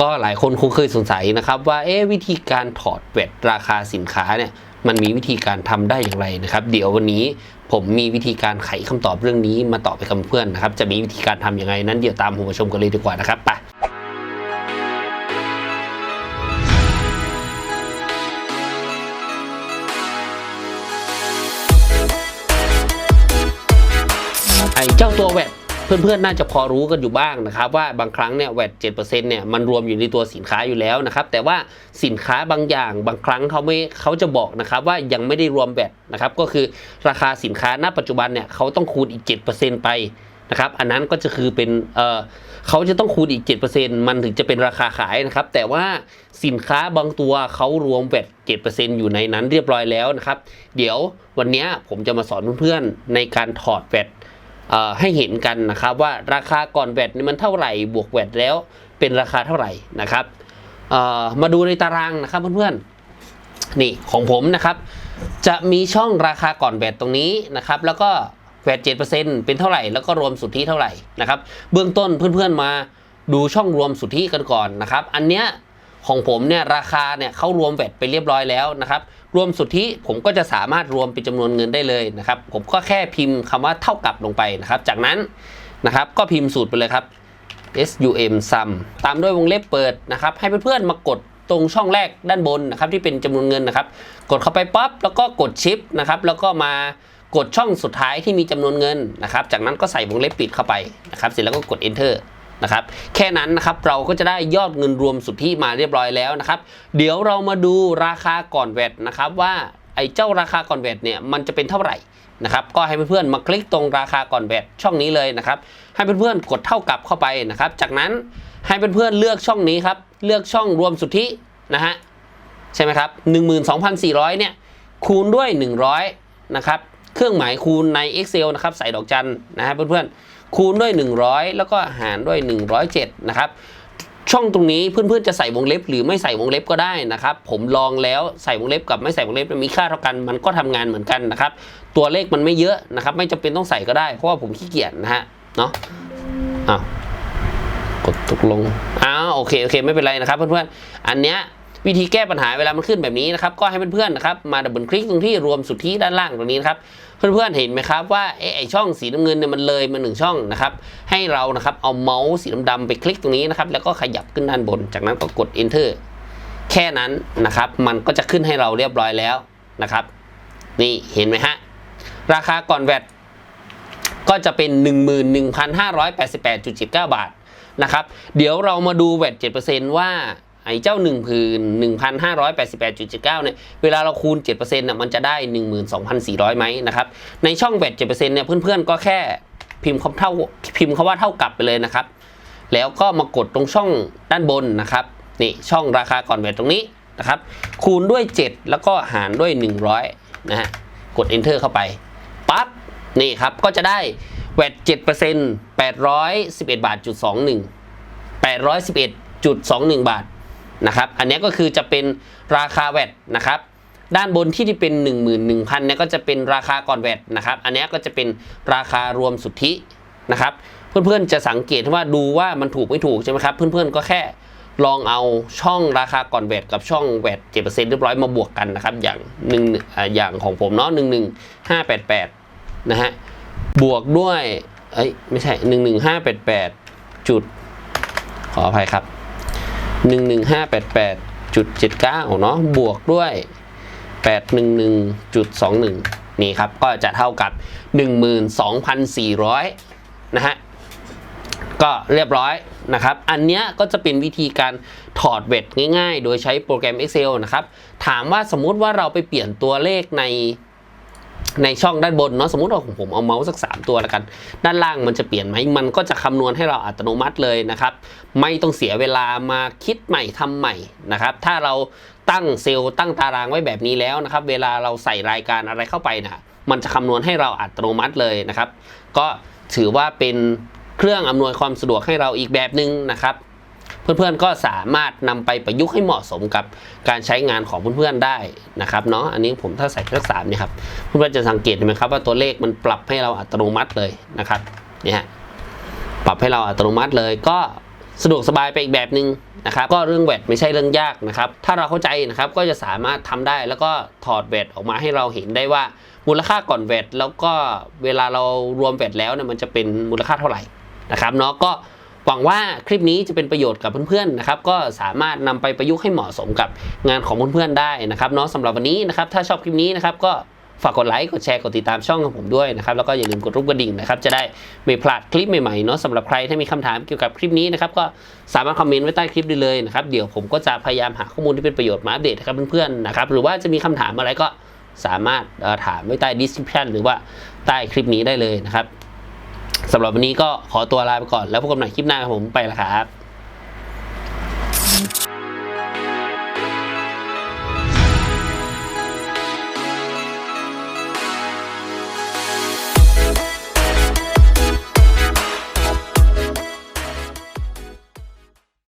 ก็หลายคนคงเคยสงสัยนะครับว่าเอ๊วิธีการถอดแวดราคาสินค้าเนี่ยมันมีวิธีการทำได้อย่างไรนะครับ เดี๋ยววันนี้ผมมีวิธีการไขคำตอบเรื่องนี้มาตอบไปกับเพื่อนนะครับ จะมีวิธีการทำยังไงนั้นเดี๋ยวตามผมมาชมกันเลยดีกว่านะครับไปไอเจ้าตัวแวด เพื่อนๆน่าจะพอรู้กันอยู่บ้างนะครับว่าบางครั้งเนี่ยแวดเจ็ดเปอร์เซ็นต์เนี่ยมันรวมอยู่ในตัวสินค้าอยู่แล้วนะครับแต่ว่าสินค้าบางอย่างบางครั้งเขาไม่เขาจะบอกนะครับว่ายังไม่ได้รวมแวดนะครับก็คือราคาสินค้าณปัจจุบันเนี่ยเขาต้องคูณอีก 7%ไปนะครับอันนั้นก็จะคือเป็นเออเขาจะต้องคูณอีก 7%มันถึงจะเป็นราคาขายนะครับ แต่ว่าสินค้าบางตัวเขารวมแวด7%อยู่ในนั้นเรียบร้อยแล้วนะครับ เดี๋ยววันนี้ผมจะมาสอนเพื่อนๆในการถอดแวด ให้เห็นกันนะครับว่าราคาก่อนแวดนี่มันเท่าไหร่บวกแวดแล้วเป็นราคาเท่าไหร่นะครับมาดูในตารางนะครับเพื่อนๆนี่ของผมนะครับ จะมีช่องราคาก่อนแวดตรงนี้นะครับแล้วก็แวดเจ็ดเปอร์เซ็นต์เป็นเท่าไหร่แล้วก็รวมสุทธิเท่าไหร่นะครับเบื้องต้นเพื่อนๆมาดูช่องรวมสุทธิกันก่อนนะครับ อันเนี้ย ของผมเนี่ยราคาเนี่ยเข้ารวมแวดไปเรียบร้อยแล้วนะครับ รวมสุทธิผมก็จะสามารถรวมเป็นจำนวนเงินได้เลยนะครับ ผมก็แค่พิมพ์คำว่าเท่ากับลงไปนะครับ จากนั้นนะครับก็พิมพ์สูตรไปเลยครับ sum sum ตามด้วยวงเล็บเปิดนะครับ ให้เพื่อนๆมากดตรงช่องแรกด้านบนนะครับที่เป็นจำนวนเงินนะครับ กดเข้าไปปั๊บแล้วก็กดชิปนะครับแล้วก็มากดช่องสุดท้ายที่มีจำนวนเงินนะครับ จากนั้นก็ใส่วงเล็บปิดเข้าไปนะครับ เสร็จแล้วก็กด enter นะครับ แค่นั้นนะครับเราก็จะได้ยอดเงินรวมสุทธิมาเรียบร้อยแล้วนะครับ เดี๋ยวเรามาดูราคาก่อนแวดนะครับว่าไอ้เจ้าราคาก่อนแวดเนี่ยมันจะเป็นเท่าไหร่นะครับก็ให้เพื่อนๆมาคลิกตรงราคาก่อนแวดช่องนี้เลยนะครับให้เพื่อนๆกดเท่ากับเข้าไปนะครับ จากนั้นให้เพื่อนๆเลือกช่องนี้ครับเลือกช่องรวมสุทธินะฮะใช่ไหมครับ12,400เนี่ยคูณด้วย 100นะครับเครื่องหมายคูณใน Excel นะครับใส่ดอกจันนะฮะเพื่อนๆ คูณด้วย 100 แล้วก็หารด้วย 107 นะครับ ช่องตรงนี้เพื่อนๆจะใส่วงเล็บ หรือไม่ใส่วงเล็บก็ได้นะครับ ผมลองแล้วใส่วงเล็บกับไม่ใส่วงเล็บมีค่าเท่ากัน มันก็ทำงานเหมือนกันนะครับ ตัวเลขมันไม่เยอะนะครับ ไม่จำเป็นต้องใส่ก็ได้ เพราะว่าผมขี้เกียจนะฮะ เนาะอ้าวกดตกลงอ้าวโอเคโอเคไม่เป็นไรนะครับเพื่อนๆ อันเนี้ย วิธีแก้ปัญหาเวลามันขึ้นแบบนี้นะครับก็ให้เพื่อนๆนะครับมาดับเบิลคลิกตรงที่รวมสุทธิด้านล่างตรงนี้นะครับเพื่อนๆเห็นไหมครับว่าไอช่องสีน้ำเงินเนี่ยมันเลยมาหนึ่งช่องนะครับให้เรานะครับเอาเมาส์สีดำๆไปคลิกตรงนี้นะครับแล้วก็ขยับขึ้นด้านบน จากนั้นก็กด enter แค่นั้นนะครับมันก็จะขึ้นให้เราเรียบร้อยแล้วนะครับ นี่เห็นไหมฮะราคาก่อนแวดก็จะเป็น 11,588.79 บาทนะครับเดี๋ยวเรามาดูแวด7%ว่า ไอ้เจ้า1นึ่งพืนหนึ่งพันห้าร้อยแปดสิบแปดจุดเจ็ดเก้าเนี่ย เวลาเราคูณเจ็ดเปอร์เซ็นต์น่ะมันจะได้หนึ่งหมื่นสองพันสี่ร้อยไหมนะครับ ในช่องแบตเจ็ดเปอร์เซ็นต์เนี่ยเพื่อนๆก็แค่พิมพ์คำเท่าพิมพ์คำว่าเท่ากับไปเลยนะครับ แล้วก็มากดตรงช่องด้านบนนะครับนี่ช่องราคาก่อนแบตตรงนี้นะครับ คูณด้วยเจ็ดแล้วก็หารด้วยหนึ่งร้อยนะฮะกด enter เข้าไปปั๊บนี่ครับก็จะได้แวดเจ็ดเปอร์เซ็นต์แปดร้อยสิบเอ็ดบาทจุดสองหนึ่งแปดร้อยสิบเอ็ดจุดสองหนึ่งบาท นะครับอันนี้ก็คือจะเป็นราคาแวดนะครับด้านบนที่ที่เป็น 11,000เนี่ยก็จะเป็นราคาก่อนแวดนะครับอันนี้ก็จะเป็นราคารวมสุทธินะครับเพื่อนๆจะสังเกตว่าดูว่ามันถูกไม่ถูกใช่ไหมครับเพื่อนๆก็แค่ลองเอาช่องราคาก่อนแวดกับช่องแวด7%เรียบร้อยมาบวกกันนะครับอย่างหนึ่งอย่างของผมเนาะ11588นะฮะบวกด้วยเอ้ยไม่ใช่หนึ่งหนึ่งห้าแปดแปดจุดขออภัยครับ หนึ่งหนึ่งห้าแปดแปดจุดเจ็ดเก้าเนาะบวกด้วยแปดหนึ่งหนึ่งจุดสองหนึ่งนี่ครับ ก็จะเท่ากับหนึ่งหมื่นสองพันสี่ร้อยนะฮะ ก็เรียบร้อยนะครับ อันเนี้ยก็จะเป็นวิธีการถอดเวทง่ายๆ โดยใช้โปรแกรม Excel นะครับ ถามว่าสมมุติว่าเราไปเปลี่ยนตัวเลขใน ในช่องด้านบนเนาะสมมติว่าของผมเอาเมาส์สัก 3 ตัวแล้วกัน ด้านล่างมันจะเปลี่ยนไหมมันก็จะคำนวณให้เราอัตโนมัติเลยนะครับ ไม่ต้องเสียเวลามาคิดใหม่ทำใหม่นะครับ ถ้าเราตั้งเซลล์ตั้งตารางไว้แบบนี้แล้วนะครับ เวลาเราใส่รายการอะไรเข้าไปนะมันจะคำนวณให้เราอัตโนมัติเลยนะครับ ก็ถือว่าเป็นเครื่องอำนวยความสะดวกให้เราอีกแบบหนึ่งนะครับ เพื่อนๆก็สามารถนำไปประยุกต์ให้เหมาะสมกับการใช้งานของเพื่อนๆได้นะครับเนาะอันนี้ผมถ้าใส่เลขสามเนี่ยครับเพื่อนๆจะสังเกตเห็นไหมครับว่าตัวเลขมันปรับให้เราอัตโนมัติเลยนะครับเนี่ยปรับให้เราอัตโนมัติเลยก็สะดวกสบายไปอีกแบบหนึ่งนะครับก็เรื่องแวดไม่ใช่เรื่องยากนะครับถ้าเราเข้าใจนะครับก็จะสามารถทำได้แล้วก็ถอดแวดออกมาให้เราเห็นได้ว่ามูลค่าก่อนแวดแล้วก็เวลาเรารวมแวดแล้วเนี่ยมันจะเป็นมูลค่าเท่าไหร่นะครับเนาะก็ หวังว่าคลิปนี้จะเป็นประโยชน์กับเพื่อนๆนะครับก็สามารถนำไปประยุกต์ให้เหมาะสมกับงานของเพื่อนๆได้นะครับเนาะสำหรับวันนี้นะครับถ้าชอบคลิปนี้นะครับก็ฝากกดไลค์กดแชร์กดติดตามช่องของผมด้วยนะครับแล้วก็อย่าลืมกดรูปกระดิ่งนะครับจะได้ไม่พลาดคลิปใหม่ๆเนาะสำหรับใครถ้ามีคำถามเกี่ยวกับคลิปนี้นะครับก็สามารถคอมเมนต์ไว้ใต้คลิปได้เลยนะครับเดี๋ยวผมก็จะพยายามหาข้อมูลที่เป็นประโยชน์มาอัปเดตให้กับเพื่อนๆนะครับหรือว่าจะมีคำถามอะไรก็สามารถถามไว้ใต้ description หรือว่าใต้คลิปนี้ได้เลยนะครับ สำหรับวันนี้ก็ขอตัวลาไปก่อนแล้วพบกันใหม่คลิปหน้าครับผมไปละครับ